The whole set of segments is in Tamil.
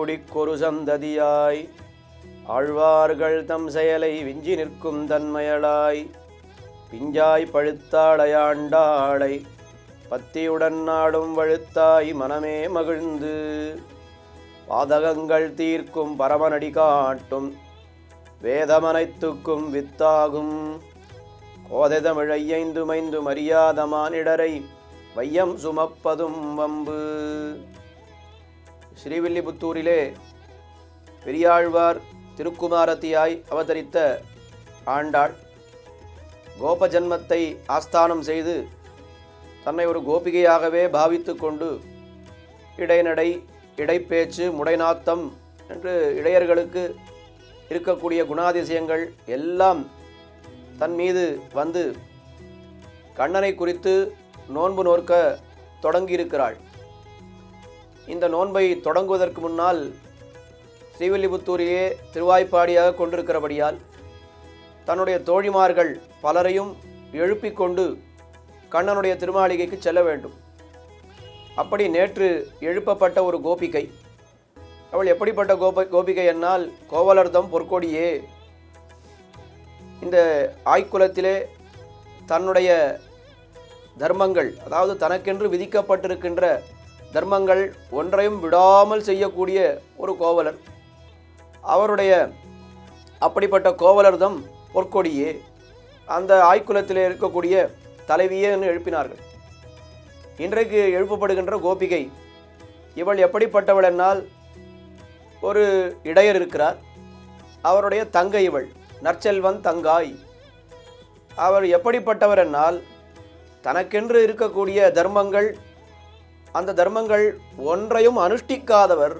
குடிக்கொரு சந்ததியாய் ஆழ்வார்கள் தம் செயலை விஞ்சி நிற்கும் தன்மையளாய். பிஞ்சாய் பழுத்தாளையாண்டாளை பத்தியுடன் நாடும் வழுத்தாய் மனமே மகிழ்ந்து. பாதகங்கள் தீர்க்கும் பரமனடி காட்டும் வேதமனைத்துக்கும் வித்தாகும். கோதைதமிழையைந்து மைந்து மரியாதமானிடரை வையம் சுமப்பதும் வம்பு. ஸ்ரீவில்லிபுத்தூரிலே பெரியாழ்வார் திருக்குமாரத்தியாய் அவதரித்த ஆண்டாள் கோப ஜன்மத்தை ஆஸ்தானம் செய்து தன்னை ஒரு கோபிகையாகவே பாவித்து கொண்டு இடைநடை இடைப்பேச்சு முடைநாத்தம் என்று இடையர்களுக்கு இருக்கக்கூடிய குணாதிசயங்கள் எல்லாம் தன் மீது வந்து கண்ணனை குறித்து நோன்பு நோற்க தொடங்கியிருக்கிறாள். இந்த நோன்பை தொடங்குவதற்கு முன்னால் ஸ்ரீவில்லிபுத்தூரிலே திருவாய்ப்பாடியாக கொண்டிருக்கிறபடியால் தன்னுடைய தோழிமார்கள் பலரையும் எழுப்பிக் கொண்டு கண்ணனுடைய திருமாளிகைக்கு செல்ல வேண்டும். அப்படி நேற்று எழுப்பப்பட்ட ஒரு கோபிகை. அவள் எப்படிப்பட்ட கோப கோபிகை என்னால் கோவலர்தம் பொற்கொடியே இந்த ஆய்க்குலத்திலே தன்னுடைய தர்மங்கள் அதாவது தனக்கென்று விதிக்கப்பட்டிருக்கின்ற தர்மங்கள் ஒன்றையும் விடாமல் செய்யக்கூடிய ஒரு கோவலர். அவருடைய அப்படிப்பட்ட கோவலர்தம் பொற்கொடியே. அந்த ஆய்க்குலத்தில் இருக்கக்கூடிய தலைவியே என்று எழுப்பினார்கள். இன்றைக்கு எழுப்பப்படுகின்ற கோபிகை இவள் எப்படிப்பட்டவள் என்னால் ஒரு இடையர் இருக்கிறார். அவருடைய தங்கை இவள் நற்செல்வன் தங்காய். அவர் எப்படிப்பட்டவர் என்னால்? தனக்கென்று இருக்கக்கூடிய தர்மங்கள் அந்த தர்மங்கள் ஒன்றையும் அனுஷ்டிக்காதவர்.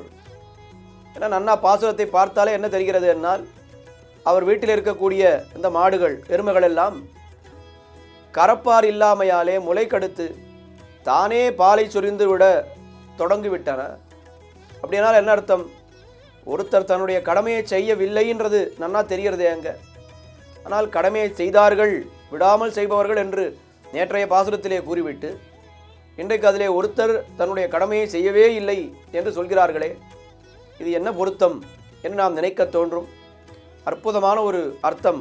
ஏன்னா நன்னா பாசுரத்தை பார்த்தாலே என்ன தெரிகிறது என்னால்? அவர் வீட்டில் இருக்கக்கூடிய இந்த மாடுகள் எருமைகள் எல்லாம் கரப்பார் இல்லாமையாலே முளை கடுத்து தானே பாலை சொரிந்து விட தொடங்கிவிட்டன. அப்படினால் என்ன அர்த்தம்? ஒருத்தர் தன்னுடைய கடமையை செய்யவில்லைன்றது நன்னா தெரிகிறது அங்க. ஆனால் கடமையை செய்தார்கள் விடாமல் செய்பவர்கள் என்று நேற்றைய பாசுரத்திலே கூறிவிட்டு இன்றைக்கு அதிலே ஒருத்தர் தன்னுடைய கடமையை செய்யவே இல்லை என்று சொல்கிறார்களே இது என்ன பொருத்தம் என்று நாம் நினைக்க தோன்றும். அற்புதமான ஒரு அர்த்தம்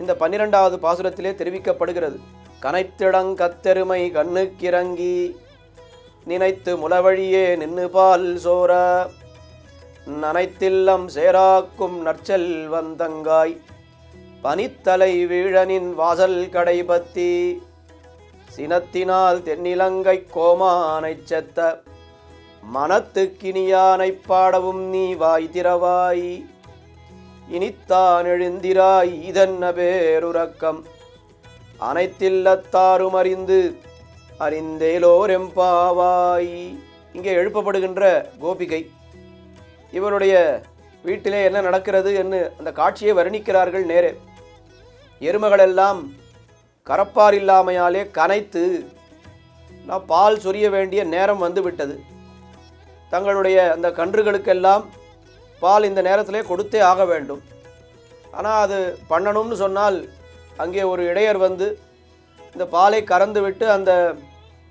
இந்த பன்னிரெண்டாவது பாசுரத்திலே தெரிவிக்கப்படுகிறது. கனைத்திடங் கத்தெருமை கண்ணுக்கிறங்கி நினைத்து முளவழியே நின்று பால் சோர நனைத்தில்லம் சேராக்கும் நற்செல் வந்தங்காய் பனித்தலை வீழனின் வாசல் கடைபத்தி சினத்தினால் தென்னிலங்கை கோமானைச் செத்த மனத்துக்கினியானைப் பாடவும் நீ வாய் திறவாய். இனித்தான் எழுந்திராய் இதென்ன பேருறக்கம் அனைத்தில்லத்தாரும் அறிந்து அறிந்தேலோரெம்பாவாய். இங்கே எழுப்பப்படுகின்ற கோபிகை இவருடைய வீட்டிலே என்ன நடக்கிறது என்று அந்த காட்சியை வர்ணிக்கிறார்கள் நேரே. எருமகளெல்லாம் கரப்பார் இல்லாமையாலே கனைத்து நான் பால் சொரிய வேண்டிய நேரம் வந்துவிட்டது தங்களுடைய அந்த கன்றுகளுக்கெல்லாம் பால் இந்த நேரத்திலே கொடுத்தே ஆக வேண்டும். ஆனால் அது பண்ணணும்னு சொன்னால் அங்கே ஒரு இடையர் வந்து இந்த பாலை கறந்து விட்டு அந்த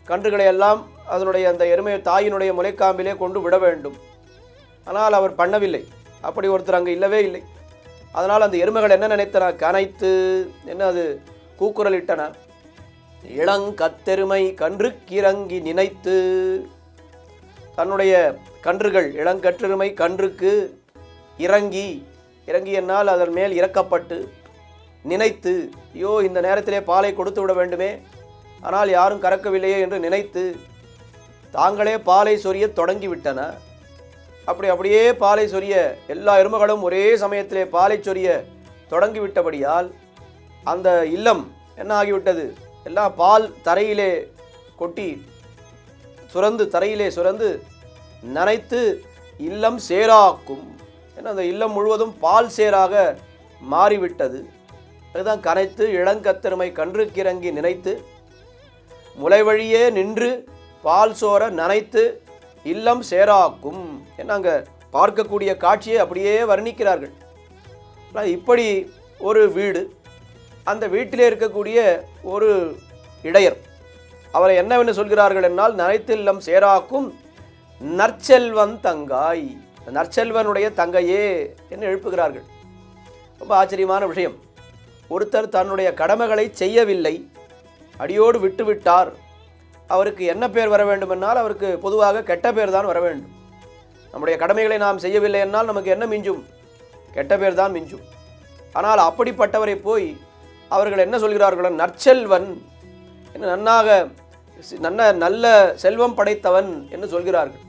கன்றுகளை எல்லாம் அதனுடைய அந்த எருமை தாயினுடைய முளைக்காம்பிலே கொண்டு விட வேண்டும். ஆனால் அவர் பண்ணவில்லை. அப்படி ஒருத்தர் அங்கே இல்லவே இல்லை. அதனால் அந்த எருமைகள் என்ன நினைத்தன கனைத்து என்ன அது? கூக்குரலிட்டன. இளங்கத்தெருமை கன்றுக்கிறங்கி நினைத்து தன்னுடைய கன்றுகள் இளங்கற்றெருமை கன்றுக்கு இறங்கி இறங்கி என்னால் அதன் மேல் இறக்கப்பட்டு நினைத்து ஐயோ இந்த நேரத்திலே பாலை கொடுத்து விட வேண்டுமே ஆனால் யாரும் கறக்கவில்லையே என்று நினைத்து தாங்களே பாலை சொரிய தொடங்கிவிட்டன. அப்படி அப்படியே பாலை சொரிய எல்லா எருமைகளும் ஒரே சமயத்திலே பாலை சொரிய தொடங்கிவிட்டபடியால் அந்த இல்லம் என்ன ஆகிவிட்டது? எல்லாம் பால் தரையிலே கொட்டி சுரந்து தரையிலே சுரந்து நனைத்து இல்லம் சேராக்கும். ஏன்னா அந்த இல்லம் முழுவதும் பால் சேராக மாறிவிட்டது. அதுதான் கனைத்து இளங்கத்தருமை கன்றுக்கிறங்கி நினைத்து முளை வழியே நின்று பால் சோர நனைத்து இல்லம் சேராக்கும். என்ன அங்கே பார்க்கக்கூடிய காட்சியை அப்படியே வர்ணிக்கிறார்கள். ஆனால் இப்படி ஒரு வீடு அந்த வீட்டிலே இருக்கக்கூடிய ஒரு இடையர். அவரை என்னவென்று சொல்கிறார்கள் என்னால் நரைத்தில்லம் சேராக்கும் நற்செல்வன் தங்காய். நற்செல்வனுடைய தங்கையே என்று எழுப்புகிறார்கள். ரொம்ப ஆச்சரியமான விஷயம். ஒருத்தர் தன்னுடைய கடமைகளை செய்யவில்லை. அடியோடு விட்டுவிட்டார். அவருக்கு என்ன பேர் வர வேண்டுமென்றால் அவருக்கு பொதுவாக கெட்ட பேர் தான் வர வேண்டும். நம்முடைய கடமைகளை நாம் செய்யவில்லை என்னால் நமக்கு என்ன மிஞ்சும்? கெட்ட பேர் தான் மிஞ்சும். ஆனால் அப்படிப்பட்டவரை போய் அவர்கள் என்ன சொல்கிறார்கள் நற்செல்வன் என்ன நன்னாக சி- நன்ன நல்ல செல்வம் படைத்தவன் என்று சொல்கிறார்கள்.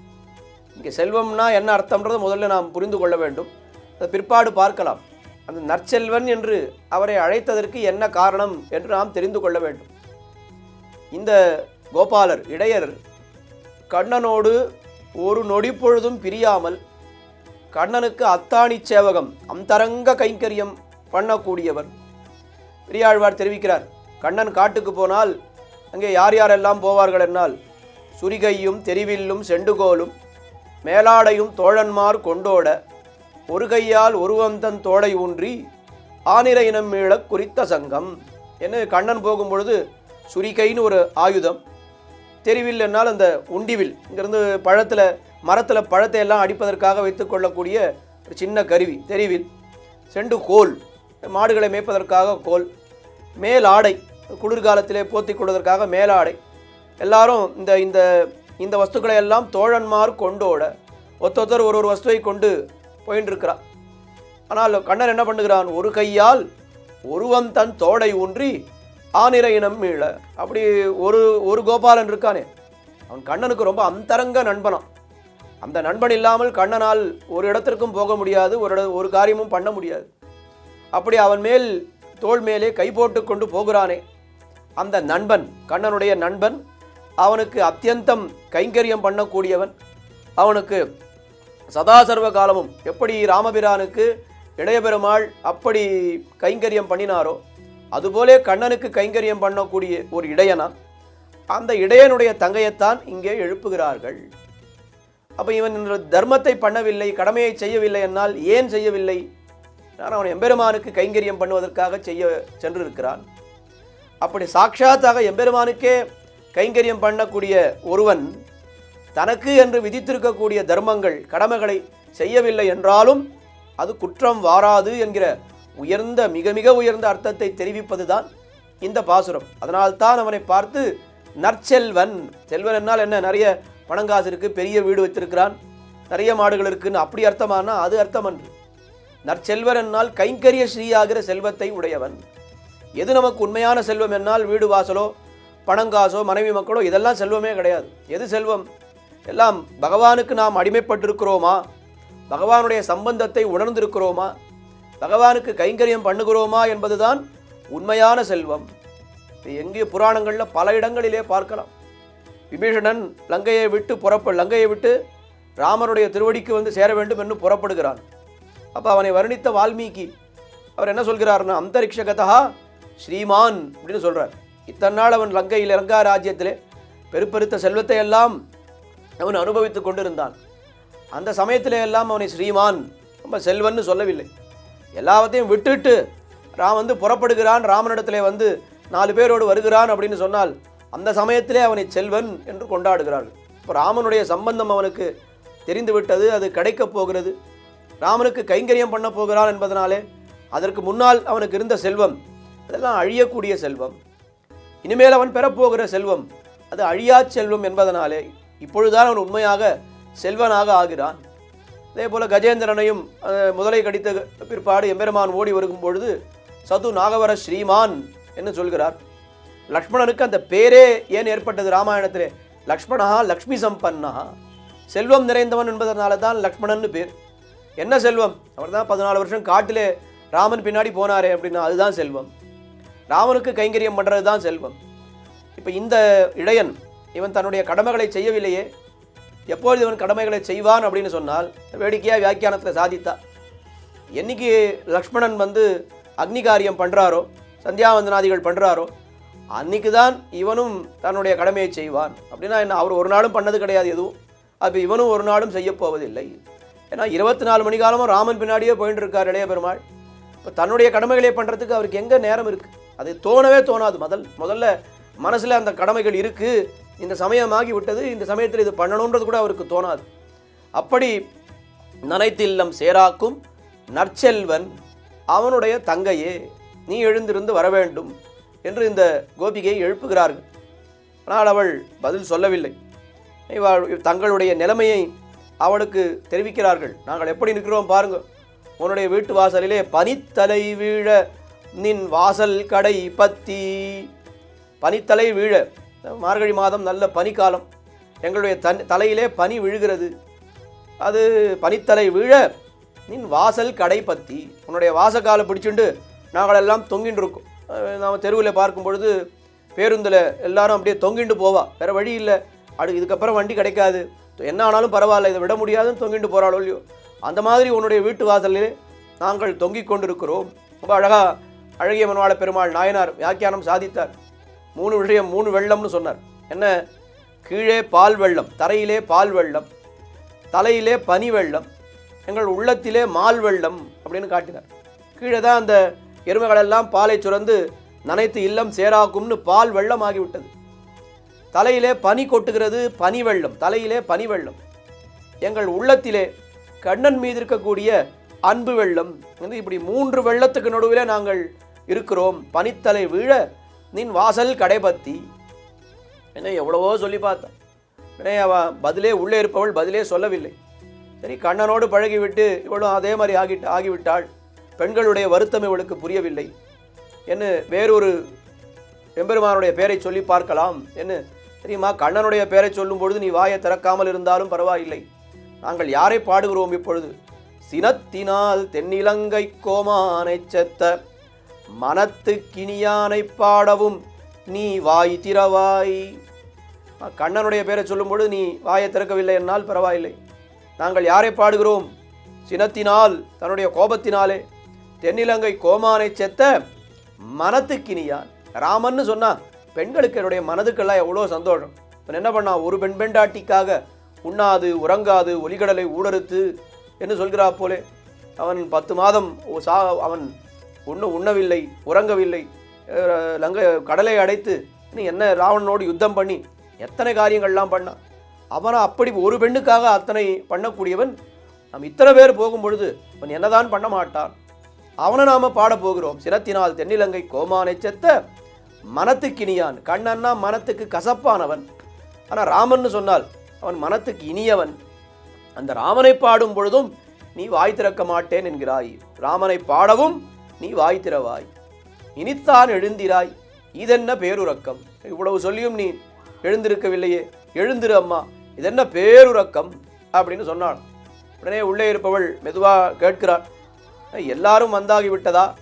இங்கே செல்வம்னா என்ன அர்த்தம்ன்றதை முதல்ல நாம் புரிந்து கொள்ள வேண்டும். அதை பிற்பாடு பார்க்கலாம். அந்த நற்செல்வன் என்று அவரை அழைத்ததற்கு என்ன காரணம் என்று நாம் தெரிந்து கொள்ள வேண்டும். இந்த கோபாலர் இடையர் கண்ணனோடு ஒரு நொடி பொழுதும் பிரியாமல் கண்ணனுக்கு அத்தாணி சேவகம் அந்தரங்க கைங்கரியம் பண்ணக்கூடியவர். பெரியாழ்வார் தெரிவிக்கிறார் கண்ணன் காட்டுக்கு போனால் அங்கே யார் யாரெல்லாம் போவார்கள் என்னால்? சுரிகையும் தெரிவில்லும் செண்டுகோலும் மேலாடையும் தோழன்மார் கொண்டோட ஒரு கையால் ஒருவந்தன் தோளை ஊன்றி ஆனிர இனம் மீளக் குறித்த சங்கம். என்ன கண்ணன் போகும்பொழுது சுரிகைன்னு ஒரு ஆயுதம் தெரிவில் என்னால் அந்த உண்டிவில் இங்கேருந்து பழத்தில் மரத்தில் பழத்தை எல்லாம் அடிப்பதற்காக வைத்துக்கொள்ளக்கூடிய ஒரு சின்ன கருவி தெரிவில் செண்டு கோல் மாடுகளை மேய்ப்பதற்காக கோல் மேலாடை குளிர்காலத்திலே போத்தி கொள்வதற்காக மேலாடை எல்லாரும் இந்த இந்த இந்த வஸ்துக்களை எல்லாம் தோழன்மார் கொண்டோட ஒத்தொத்தர் ஒரு ஒரு வஸ்துவை கொண்டு போயின்னு ஆனால் கண்ணன் என்ன பண்ணுகிறான்? ஒரு கையால் ஒருவன் தன் தோடை ஊன்றி ஆனிர இனம் மீள. அப்படி ஒரு ஒரு கோபாலன் இருக்கானே. அவன் கண்ணனுக்கு ரொம்ப அந்தரங்க நண்பனாம். அந்த நண்பன் இல்லாமல் கண்ணனால் ஒரு இடத்திற்கும் போக முடியாது ஒரு இட ஒரு காரியமும் பண்ண முடியாது. அப்படி அவன் மேல் தோல் மேலே கை போட்டு கொண்டு போகிறானே. அந்த நண்பன் கண்ணனுடைய நண்பன் அவனுக்கு அத்தியந்தம் கைங்கரியம் பண்ணக்கூடியவன். அவனுக்கு சதாசர்வ காலமும் எப்படி ராமபிரானுக்கு இளையபெருமாள் அப்படி கைங்கரியம் பண்ணினாரோ அதுபோலே கண்ணனுக்கு கைங்கரியம் பண்ணக்கூடிய ஒரு இடையனா அந்த இடையனுடைய தங்கையைத்தான் இங்கே எழுப்புகிறார்கள். அப்போ இவன் தர்மத்தை பண்ணவில்லை கடமையை செய்யவில்லை என்னால் ஏன் செய்யவில்லை? நான் அவன் எம்பெருமானுக்கு கைங்கரியம் பண்ணுவதற்காக செய்ய சென்றிருக்கிறான். அப்படி சாட்சாத்தாக எம்பெருமானுக்கே கைங்கரியம் பண்ணக்கூடிய ஒருவன் தனக்கு என்று விதித்திருக்கக்கூடிய தர்மங்கள் கடமைகளை செய்யவில்லை என்றாலும் அது குற்றம் வாராது என்கிற உயர்ந்த மிக மிக உயர்ந்த அர்த்தத்தை தெரிவிப்பதுதான் இந்த பாசுரம். அதனால்தான் அவனை பார்த்து நற்செல்வன். செல்வன் என்னால் என்ன? நிறைய பணங்காசு இருக்குது பெரிய வீடு வச்சிருக்கிறான் நிறைய மாடுகள் இருக்குன்னு. அப்படி அர்த்தமானா அது அர்த்தம் அன்று நற்செல்வர் என்னால் கைங்கரிய ஸ்ரீயாகிற செல்வத்தை உடையவன். எது நமக்கு உண்மையான செல்வம் என்னால் வீடு வாசலோ பணங்காசோ மனைவி மக்களோ இதெல்லாம் செல்வமே கிடையாது. எது செல்வம்? எல்லாம் பகவானுக்கு நாம் அடிமைப்பட்டிருக்கிறோமா? பகவானுடைய சம்பந்தத்தை உணர்ந்திருக்கிறோமா? பகவானுக்கு கைங்கரியம் பண்ணுகிறோமா என்பதுதான் உண்மையான செல்வம். இது எங்கே புராணங்களில் பல இடங்களிலே பார்க்கலாம். விபீஷணன் லங்கையை விட்டு புறப்ப லங்கையை விட்டு ராமனுடைய திருவடிக்கு வந்து சேர வேண்டும் என்று புறப்படுகிறான். அப்போ அவனை வர்ணித்த வால்மீகி. அவர் என்ன சொல்கிறார்னா அந்தரிக்ஷகதா ஸ்ரீமான் அப்படின்னு சொல்கிறார் இத்தனை நாள் அவன் லங்கையில் லங்கா ராஜ்யத்திலே பெருப்பெருத்த செல்வத்தை எல்லாம் அவன் அனுபவித்து கொண்டிருந்தான். அந்த சமயத்தில் எல்லாம் அவனை ஸ்ரீமான் ரொம்ப செல்வன்னு சொல்லவில்லை. எல்லாவற்றையும் விட்டுட்டு ராம் வந்து புறப்படுகிறான். ராமனிடத்திலே வந்து நாலு பேரோடு வருகிறான் அப்படின்னு சொன்னால் அந்த சமயத்திலே அவனை செல்வன் என்று கொண்டாடுகிறார்கள். இப்போ ராமனுடைய சம்பந்தம் அவனுக்கு தெரிந்துவிட்டது அது கிடைக்கப் போகிறது. ராமனுக்கு கைங்கரியம் பண்ண போகிறான் என்பதனாலே அதற்கு முன்னால் அவனுக்கு இருந்த செல்வம் அதெல்லாம் அழியக்கூடிய செல்வம். இனிமேல் அவன் பெறப்போகிற செல்வம் அது அழியா செல்வம் என்பதனாலே இப்பொழுதுதான் அவன் உண்மையாக செல்வனாக ஆகிறான். அதே போல் கஜேந்திரனையும் முதலை கடித்த பிற்பாடு எம்பெருமான் ஓடி வருகும் பொழுது சது நாகவர ஸ்ரீமான் என்று சொல்கிறார். லக்ஷ்மணனுக்கு அந்த பேரே ஏன் ஏற்பட்டது ராமாயணத்திலே? லக்ஷ்மணா லக்ஷ்மி சம்பன்னா செல்வம் நிறைந்தவன் என்பதனால தான் லக்ஷ்மணன்னு பேர். என்ன செல்வம்? அவர் தான் பதினாலு வருஷம் காட்டிலே ராமன் பின்னாடி போனாரே அப்படின்னா அதுதான் செல்வம். ராமனுக்கு கைங்கரியம் பண்ணுறது தான் செல்வம். இப்போ இந்த இடையன் இவன் தன்னுடைய கடமைகளை செய்யவில்லையே. எப்பொழுது இவன் கடமைகளை செய்வான் அப்படின்னு சொன்னால் வேடிக்கையாக வியாக்கியானத்தில் சாதித்தா. என்னைக்கு லக்ஷ்மணன் வந்து அக்னி காரியம் பண்ணுறாரோ சந்தியாவந்தனாதிகள் பண்ணுறாரோ அன்னைக்கு தான் இவனும் தன்னுடைய கடமையை செய்வான். அப்படின்னா என்ன அவர் ஒரு நாளும் பண்ணது கிடையாது எதுவும். அப்போ இவனும் ஒரு நாளும் செய்யப் போவதில்லை. ஏன்னா இருபத்தி நாலு மணி காலமும் ராமன் பின்னாடியே போயிட்டு இருக்கார் இளைய பெருமாள். இப்போ தன்னுடைய கடமைகளை பண்ணுறதுக்கு அவருக்கு எங்கே நேரம் இருக்குது அது தோணவே தோணாது. முதல் முதல்ல மனசில் அந்த கடமைகள் இருக்குது இந்த சமயமாகி விட்டது. இந்த சமயத்தில் இது பண்ணணுன்றது கூட அவருக்கு தோணாது. அப்படி நனைத்தில்லம் சேராக்கும் நற்செல்வன் அவனுடைய தங்கையே நீ எழுந்திருந்து வர வேண்டும் என்று இந்த கோபிகையை எழுப்புகிறார்கள். ஆனால் அவள் பதில் சொல்லவில்லை. தங்களுடைய நிலைமையை அவளுக்கு தெரிவிக்கிறார்கள். நாங்கள் எப்படி நிற்கிறோம் பாருங்க. உன்னுடைய வீட்டு வாசலிலே பனித்தலை வீழ நின் வாசல் கடை பத்தி. பனித்தலை வீழ. மார்கழி மாதம் நல்ல பனிக்காலம். எங்களுடைய தன் தலையிலே பனி விழுகிறது. அது பனித்தலை வீழ நின் வாசல் கடை பத்தி. உன்னுடைய வாசக்காலை பிடிச்சுண்டு நாங்களெல்லாம் தொங்கின்னு இருக்கோம் நாம் தெருவில் பார்க்கும் பொழுது பேருந்தில் எல்லாரும் அப்படியே தொங்கிண்டு போவா. வேறு வழி இல்லை. அடு இதுக்கப்புறம் வண்டி கிடைக்காது. என்ன ஆனாலும் பரவாயில்ல இதை விட முடியாதுன்னு தொங்கிட்டு போகிறாளோ இல்லையோ? அந்த மாதிரி உன்னுடைய வீட்டு வாசலிலே நாங்கள் தொங்கிக் கொண்டிருக்கிறோம். ரொம்ப அழகா அழகிய மனவாள பெருமாள் நாயனார் வியாக்கியானம் சாதித்தார். மூணு விஷயம் மூணு வெள்ளம்னு சொன்னார். என்ன? கீழே பால் வெள்ளம் தரையிலே பால் வெள்ளம் தலையிலே பனி வெள்ளம் எங்கள் உள்ளத்திலே மால் வெள்ளம் அப்படின்னு காட்டினார். கீழே தான் அந்த எருமைகளெல்லாம் பாலை சுரந்து நனைத்து இல்லம் சேராக்கும்னு பால் வெள்ளம் ஆகிவிட்டது தலையிலே பனி கொட்டுகிறது பனி வெள்ளம் தலையிலே பனி வெள்ளம் எங்கள் உள்ளத்திலே கண்ணன் மீது இருக்கக்கூடிய அன்பு வெள்ளம். வந்து இப்படி மூன்று வெள்ளத்துக்கு நடுவிலே நாங்கள் இருக்கிறோம். பனித்தலை வீழ நின் வாசல் கடைபத்தி. என்ன எவ்வளவோ சொல்லி பார்த்தேன். உடனே அவ பதிலே உள்ளே இருப்பவள் பதிலே சொல்லவில்லை. சரி கண்ணனோடு பழகிவிட்டு இவளும் அதே மாதிரி ஆகிட்டு ஆகிவிட்டாள். பெண்களுடைய வருத்தம் இவளுக்கு புரியவில்லை. என்று வேறொரு எம்பெருமானுடைய பெயரை சொல்லி பார்க்கலாம். என்று தெரியுமா? கண்ணனுடைய பெயரை சொல்லும் பொழுது நீ வாயை திறக்காமல் இருந்தாலும் பரவாயில்லை. நாங்கள் யாரை பாடுகிறோம் இப்பொழுது? சினத்தினால் தென்னிலங்கை கோமானை செத்த மனத்து கிணியானை பாடவும் நீ வாய் திறவாய். கண்ணனுடைய பெயரை சொல்லும்பொழுது நீ வாயை திறக்கவில்லை என்னால் பரவாயில்லை. நாங்கள் யாரை பாடுகிறோம்? சினத்தினால் தன்னுடைய கோபத்தினாலே. தென்னிலங்கை கோமானை செத்த மனத்துக்கினியான் ராமன்னு சொன்னா பெண்களுக்கு என்னுடைய மனதுக்கெல்லாம் எவ்வளோ சந்தோஷம். இப்போ என்ன பண்ணான் ஒரு பெண் பெண்டாட்டிக்காக உண்ணாது உறங்காது ஒலிகடலை ஊடறுத்து என்று சொல்கிறா போலே. அவன் பத்து மாதம் சா அவன் உண்ண உண்ணவில்லை உறங்கவில்லை. லங்கை லங்க கடலை அடைத்து நீ என்ன ராவணனோடு யுத்தம் பண்ணி எத்தனை காரியங்கள்லாம் பண்ணான் அவனை அப்படி ஒரு பெண்ணுக்காக அத்தனை பண்ணக்கூடியவன். நாம் இத்தனை பேர் போகும் பொழுது அவன் என்னதான் பண்ண மாட்டான்? அவனை நாம் பாடப்போகிறோம் சினத்தினால் தென்னிலங்கை கோமானை செத்த மனத்துக்கு இனியான். கண்ணன்னா மனத்துக்கு கசப்பானவன். ஆனால் ராமன்னு சொன்னால் அவன் மனத்துக்கு இனியவன். அந்த ராமனை பாடும் பொழுதும் நீ வாய் திறக்க மாட்டேன் என்கிறாய். ராமனை பாடவும் நீ வாய் திறவாய். இனித்தான் எழுந்திராய். இதென்ன பேருறக்கம்? இவ்வளவு சொல்லியும் நீ எழுந்திருக்கவில்லையே. எழுந்திரு அம்மா. இதென்ன பேருறக்கம்? அப்படின்னு சொன்னாள் உடனே உள்ளே இருப்பவள் மெதுவாக கேட்கிறாள். எல்லாரும் வந்தாகி விட்டதா?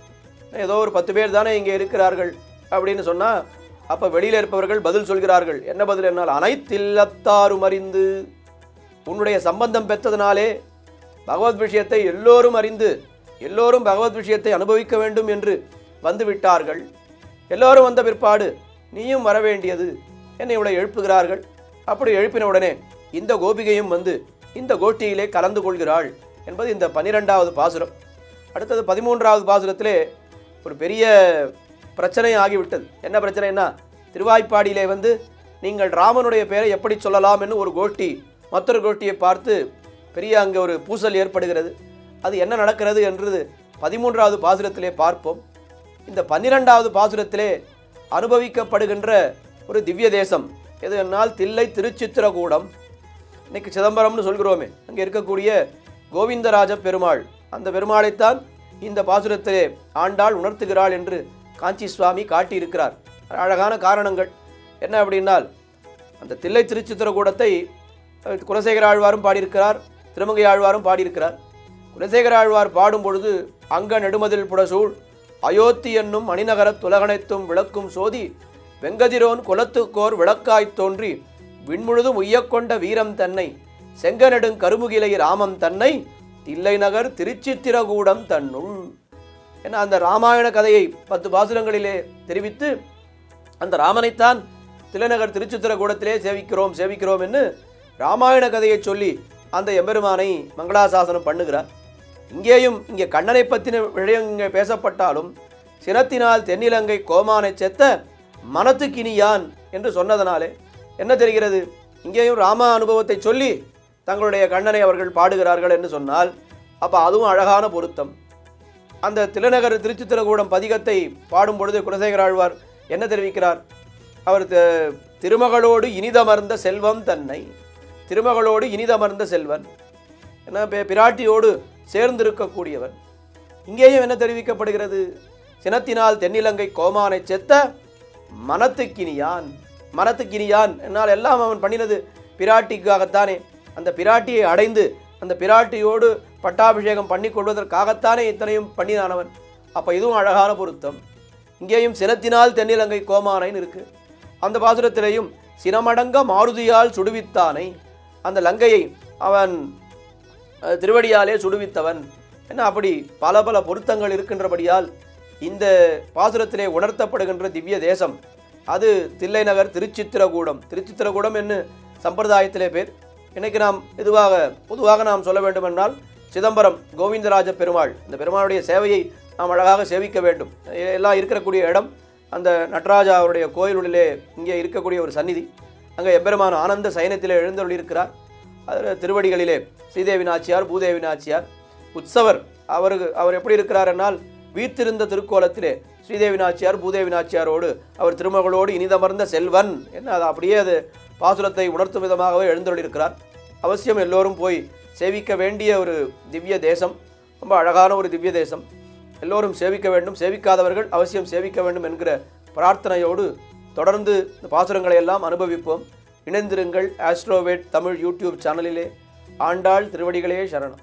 ஏதோ ஒரு பத்து பேர் தானே இங்கே இருக்கிறார்கள். அப்படின்னு சொன்னால் அப்போ வெளியில் இருப்பவர்கள் பதில் சொல்கிறார்கள். என்ன பதில் என்னால் அனைத்தில்லத்தாரும் அறிந்து உன்னுடைய சம்பந்தம் பெற்றதுனாலே பகவத் விஷயத்தை எல்லோரும் அறிந்து எல்லோரும் பகவத் விஷயத்தை அனுபவிக்க வேண்டும் என்று வந்து விட்டார்கள் எல்லோரும் வந்த பிற்பாடு நீயும் வர வேண்டியது என்னை இவளை எழுப்புகிறார்கள். அப்படி எழுப்பின உடனே இந்த கோபிகையும் வந்து இந்த கோஷ்டியிலே கலந்து கொள்கிறாள் என்பது இந்த பன்னிரெண்டாவது பாசுரம். அடுத்தது பதிமூன்றாவது பாசுரத்திலே ஒரு பெரிய பிரச்சனை ஆகிவிட்டது என்ன பிரச்சனைன்னா திருவாய்ப்பாடியிலே வந்து நீங்கள் ராமனுடைய பெயரை எப்படி சொல்லலாம் என்று ஒரு கோஷ்டி மற்றொரு கோஷ்டியை பார்த்து பெரிய அங்கே ஒரு பூசல் ஏற்படுகிறது. அது என்ன நடக்கிறது என்றது பதிமூன்றாவது பாசுரத்திலே பார்ப்போம். இந்த பன்னிரெண்டாவது பாசுரத்திலே அனுபவிக்கப்படுகின்ற ஒரு திவ்ய தேசம் எது என்னால் தில்லை திருச்சித்திரகூடம். இன்னைக்கு சிதம்பரம்னு சொல்கிறோமே அங்கே இருக்கக்கூடிய கோவிந்தராஜ பெருமாள். அந்த பெருமாளைத்தான் இந்த பாசுரத்திலே ஆண்டாள் உணர்த்துகிறாள் என்று காஞ்சி சுவாமி காட்டியிருக்கிறார். அழகான காரணங்கள். என்ன அப்படின்னால் அந்த தில்லை திருச்சித்திரகூடத்தை குலசேகர ஆழ்வாரும் பாடியிருக்கிறார் திருமங்கை ஆழ்வாரும் பாடியிருக்கிறார். குலசேகர ஆழ்வார் பாடும் பொழுது அங்க நெடுமதில் புடசூழ் அயோத்தி என்னும் மணிநகரத் துலகனைத்தும் விளக்கும் சோதி வெங்கதிரோன் குலத்துக்கோர் விளக்காய்த் தோன்றி விண்முழுதும் உய்யக்கொண்ட வீரம் தன்னை செங்கநெடுங் கருமுகிலை ராமம் தன்னை தில்லை நகர் திருச்சித்திரகூடம் தன்னுள். ஏன்னா அந்த ராமாயண கதையை பத்து பாசுரங்களிலே தெரிவித்து அந்த ராமனைத்தான் தில்லைநகர் திருச்சித்திரகூடத்திலே சேவிக்கிறோம் சேவிக்கிறோம் என்று ராமாயண கதையை சொல்லி அந்த எம்பெருமானை மங்களாசாசனம் பண்ணுகிறார். இங்கேயும் இங்கே கண்ணனை பற்றின விடயம் இங்கே பேசப்பட்டாலும் சினத்தினால் தென்னிலங்கை கோமானை செத்த மனத்துக்கினியான் என்று சொன்னதனாலே என்ன தெரிகிறது? இங்கேயும் ராம அனுபவத்தை சொல்லி தங்களுடைய கண்ணனை அவர்கள் பாடுகிறார்கள் என்று சொன்னால் அப்போ அதுவும் அழகான பொருத்தம். அந்த திலநகர் திருச்சித்திரகூடம் பதிகத்தை பாடும் பொழுது குலசேகர ஆழ்வார் என்ன தெரிவிக்கிறார்? அவர் திருமகளோடு இனிதமர்ந்த செல்வம் தன்னை திருமகளோடு இனிதமர்ந்த செல்வன் என்ன பிராட்டியோடு சேர்ந்திருக்கக்கூடியவன். இங்கேயும் என்ன தெரிவிக்கப்படுகிறது? சினத்தினால் தென்னிலங்கை கோமானை செத்த மனத்துக்கினியான் மனத்துக்கினியான் என்னால் எல்லாம் அவன் பண்ணினது பிராட்டிக்காகத்தானே. அந்த பிராட்டியை அடைந்து அந்த பிராட்டியோடு பட்டாபிஷேகம் பண்ணி கொள்வதற்காகத்தானே இத்தனையும் பண்ணினானவன். அப்போ இதுவும் அழகான பொருத்தம். இங்கேயும் சினத்தினால் தென்னிலங்கை கோமானைன்னு இருக்குது அந்த பாசுரத்திலேயும் சினமடங்க மாருதியால் சுடுவித்தானை அந்த லங்கையை அவன் திருவடியாலே சுடுவித்தவன். என்ன அப்படி பல பல பொருத்தங்கள் இருக்கின்றபடியால் இந்த பாசுரத்திலே உணர்த்தப்படுகின்ற திவ்ய தேசம். அது தில்லைநகர் திருச்சித்திரகூடம். திருச்சித்திரகூடம் என்று சம்பிரதாயத்திலே பேர். இன்றைக்கு நாம் இதுவாக பொதுவாக நாம் சொல்ல வேண்டுமென்றால் சிதம்பரம் கோவிந்தராஜ பெருமாள். இந்த பெருமாளுடைய சேவையை நாம் அழகாக சேவிக்க வேண்டும். எல்லாம் இருக்கக்கூடிய இடம் அந்த நடராஜா அவருடைய கோயிலுள்ளே இங்கே இருக்கக்கூடிய ஒரு சந்நிதி. அங்கே எம்பெருமான் ஆனந்த சயனத்திலே எழுந்தருளியிருக்கிறார். அதில் திருவடிகளிலே ஸ்ரீதேவி நாச்சியார் பூதேவி நாச்சியார் உற்சவர். அவருக்கு அவர் எப்படி இருக்கிறார் என்னால் வீத்திருந்த திருக்கோலத்திலே ஸ்ரீதேவி நாச்சியார் பூதேவி நாச்சியாரோடு அவர் திருமகளோடு இனிதமர்ந்த செல்வன் என்ன அது அப்படியே அது பாசுரத்தை உணர்த்தும் விதமாகவே எழுந்தருளியிருக்கிறார். அவசியம் எல்லோரும் போய் சேவிக்க வேண்டிய ஒரு திவ்ய தேசம் ரொம்ப அழகான ஒரு திவ்ய தேசம். எல்லோரும் சேவிக்க வேண்டும் சேவிக்காதவர்கள் அவசியம் சேவிக்க வேண்டும் என்கிற பிரார்த்தனையோடு தொடர்ந்து இந்த பாசுரங்களை எல்லாம் அனுபவிப்போம். இணைந்திருங்கள் ஆஸ்ட்ரோவேட் தமிழ் யூடியூப் சேனலிலே. ஆண்டாள் திருவடிகளே சரணம்.